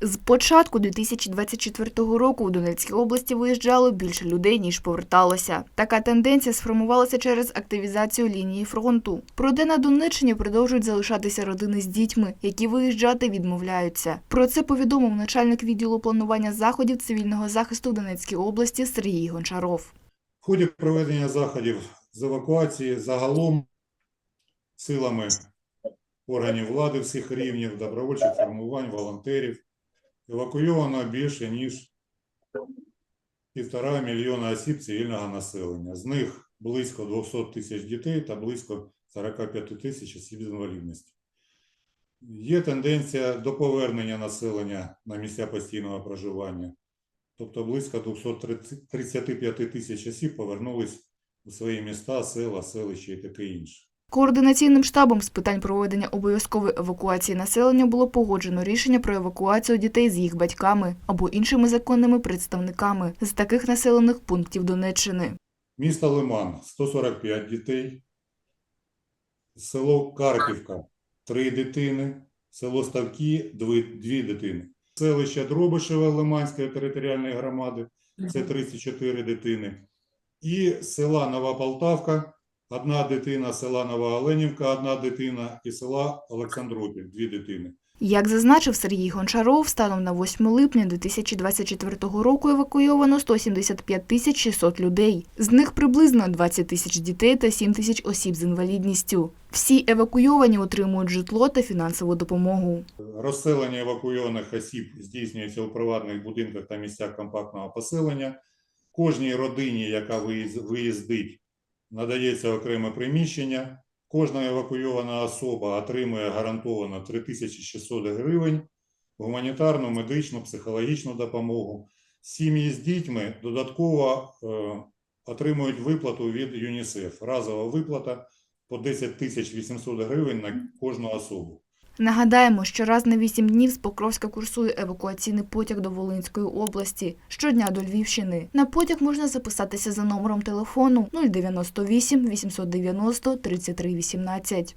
З початку 2024 року у Донецькій області виїжджало більше людей, ніж поверталося. Така тенденція сформувалася через активізацію лінії фронту. Проте на Донеччині продовжують залишатися родини з дітьми, які виїжджати відмовляються. Про це повідомив начальник відділу планування заходів цивільного захисту в Донецькій області Сергій Гончаров. В ході проведення заходів з евакуації загалом силами органів влади всіх рівнів, добровольчих формувань, волонтерів евакуйовано більше, ніж півтора мільйона осіб цивільного населення. З них близько 200 тисяч дітей та близько 45 тисяч осіб з інвалідністю. Є тенденція до повернення населення на місця постійного проживання. Тобто близько 235 тисяч осіб повернулись у свої міста, села, селища і таке інше. Координаційним штабом з питань проведення обов'язкової евакуації населення було погоджено рішення про евакуацію дітей з їх батьками або іншими законними представниками з таких населених пунктів Донеччини. Місто Лиман 145 дітей, село Карпівка 3 дитини, село Ставки 2 дитини. Селище Дробишеве Лиманської територіальної громади це 34 дитини. І села Нова Полтавка одна дитина, села Нова Оленівка одна дитина і села Олександропіль дві дитини. Як зазначив Сергій Гончаров, станом на 8 липня 2024 року евакуйовано 175 тисяч 600 людей. З них приблизно 20 тисяч дітей та 7 тисяч осіб з інвалідністю. Всі евакуйовані отримують житло та фінансову допомогу. Розселення евакуйованих осіб здійснюється у приватних будинках та місцях компактного поселення. Кожній родині, яка виїз- виїздить, надається окреме приміщення. Кожна евакуйована особа отримує гарантовано 3600 гривень, гуманітарну, медичну, психологічну допомогу. Сім'ї з дітьми додатково е, отримують виплату від ЮНІСЕФ. Разова виплата по 10 тисяч 800 гривень на кожну особу. Нагадаємо, що раз на 8 днів з Покровська курсує евакуаційний потяг до Волинської області, щодня до Львівщини. На потяг можна записатися за номером телефону 098 890 33 18.